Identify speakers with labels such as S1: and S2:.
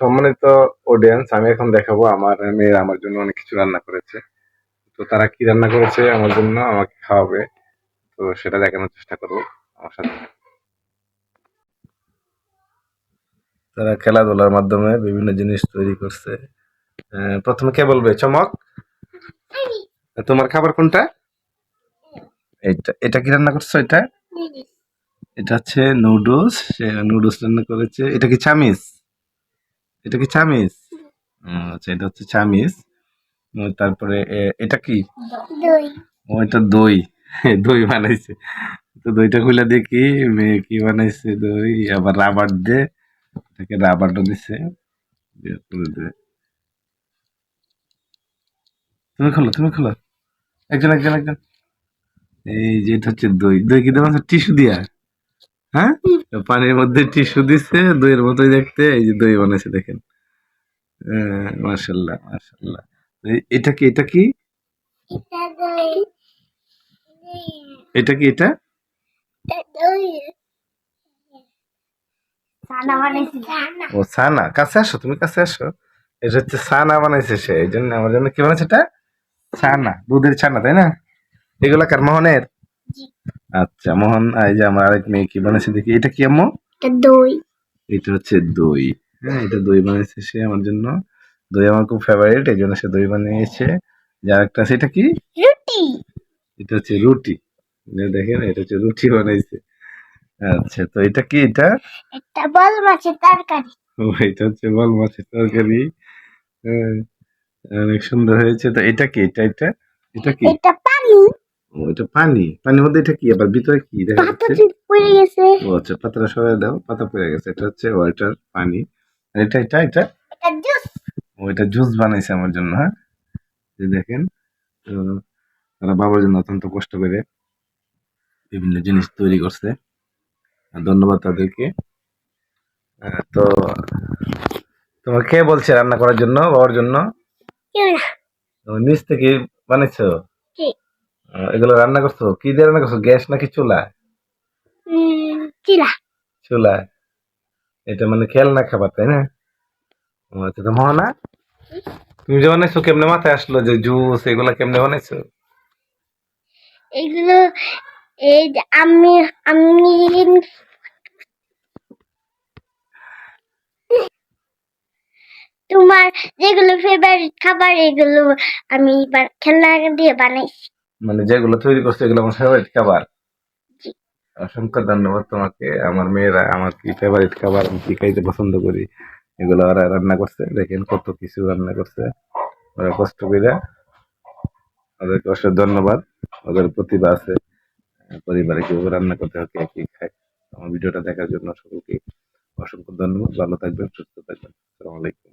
S1: সম্মানিত অডিয়েন্স আমি এখন দেখাবো আমার মেয়ের আমার জন্য অনেক কিছু রান্না করেছে। তো তারা কি রান্না করেছে আমার জন্য আমাকে খাওয়াবে। তো সেটা দেখানোর চেষ্টা করব আমার সাথে। তারা খেলাধুলার মাধ্যমে বিভিন্ন জিনিস তৈরি করছে। প্রথমে কে বলবে? চমক? তোমার খাবার কোনটা? এটা এটা কি রান্না করছ এটা? এটা হচ্ছে নুডলস। সে নুডলস রান্না করেছে। এটা কি চামিস এটা কি চামিস আচ্ছা এটা হচ্ছে চামিস তারপরে এটা কি?
S2: দই।
S1: ও এটা দই। দই বানাইছে। তো দইটা খুলে দেখি মেয়ে কি বানাইছে দই আবার রাবার দে। এটাকে রাবারটা দিছে। দে। তুমি খোলো তুমি খোলো। একজন একজন একজন। এই যে এটা হচ্ছে দই। দই কি দেওয়া টিস্যু দিয়া? হ্যাঁ? তো পানির মধ্যে টিস্যু দিছে দইয়ের মতোই দেখতে এই যে দই বানাইছে দেখেন। মার্শাল্লাহ মার্শাল্লাহ এটা কি এটা কি?
S2: এটা দই।
S1: এটা কি এটা? ও সানা কাছে আসো তুমি কাছে আসো। এটা হচ্ছে সানা বানাইছে সে এই জন্য আমার জন্য কি বানাইছে এটা? ছানা দুধের ছানা তাই না? এগুলা কার মোহনের?
S2: জি।
S1: আচ্ছা মোহন এই যে আমার আরেক মেয়ে কি বানাইছে দেখি এটা কি আম্মু?
S2: এটা দই।
S1: এটা হচ্ছে দই। হ্যাঁ এটা দই বানিয়েছে সে আমার জন্য। দই আমার খুব ফেভারিট এই জন্য সে দই বানিয়েছে। যার একটা সেটা কি?
S2: রুটি।
S1: এটা হচ্ছে রুটি। দেখেন এটা হচ্ছে রুটি বানাইছে। আচ্ছা তো এটা কি এটা?
S2: একটা বল মাছের তরকারি।
S1: ও এটা হচ্ছে বল মাছের তরকারি। হ্যাঁ, অনেক সুন্দর হয়েছে। তো এটা কি? এটা এটা? এটা কি?
S2: এটা পানি।
S1: এটা পানি। পানির মধ্যে এটা কি? আবার ভিতরে কি? দেখা যাচ্ছে।
S2: পড়ে গেছে।
S1: ও আচ্ছা পাতাটা সরাই দাও। পাতা পড়ে গেছে। এটা হচ্ছে ওয়াটার পানি। আর এটা এটা এটা?
S2: জুস।
S1: ও এটা জুস বানাইছে আমার জন্য হ্যাঁ? দেখেন তো তারা বাবার জন্য অত্যন্ত কষ্ট করে বিভিন্ন জিনিস তৈরি করছে। ধন্যবাদ তাদেরকে। তো তোমার কে বলছে রান্না করার জন্য বাবার জন্য? নিচ থেকে বানাইছো? এগুলো রান্না করছ? কি দিয়ে রান্না করছ? গ্যাস নাকি চুলা?
S2: চিলা।
S1: চুলা। এটা মানে খেলনা খাবার তাই না? আচ্ছা তো মোহনা তুমি যে বানাইছো কেমনে মাথায় আসলো যে জুস এগুলা কেমনে বানাইছো?
S2: এগুলো এই যে আমি আমি তোমার যেগুলো ফেভারিট খাবার এগুলো আমি খেলনা দিয়ে বানাইছি।
S1: মানে যেগুলো তৈরি করছে এগুলো আমার ফেভারিট খাবার। অসংখ্য ধন্যবাদ তোমাকে। আমার মেয়েরা আমার কি ফেভারিট খাবার আমি কি খাইতে পছন্দ করি এগুলো ওরা রান্না করছে। দেখেন কত কিছু রান্না করছে। ওরা কষ্ট করে ওদেরকে অসংখ্য ধন্যবাদ। ওদের প্রতিভা আছে। পরিবারে কীভাবে রান্না করতে হয় কে কি খায়। আমার ভিডিওটা দেখার জন্য সকলকে অসংখ্য ধন্যবাদ। ভালো থাকবেন সুস্থ থাকবেন। আসসালামু আলাইকুম।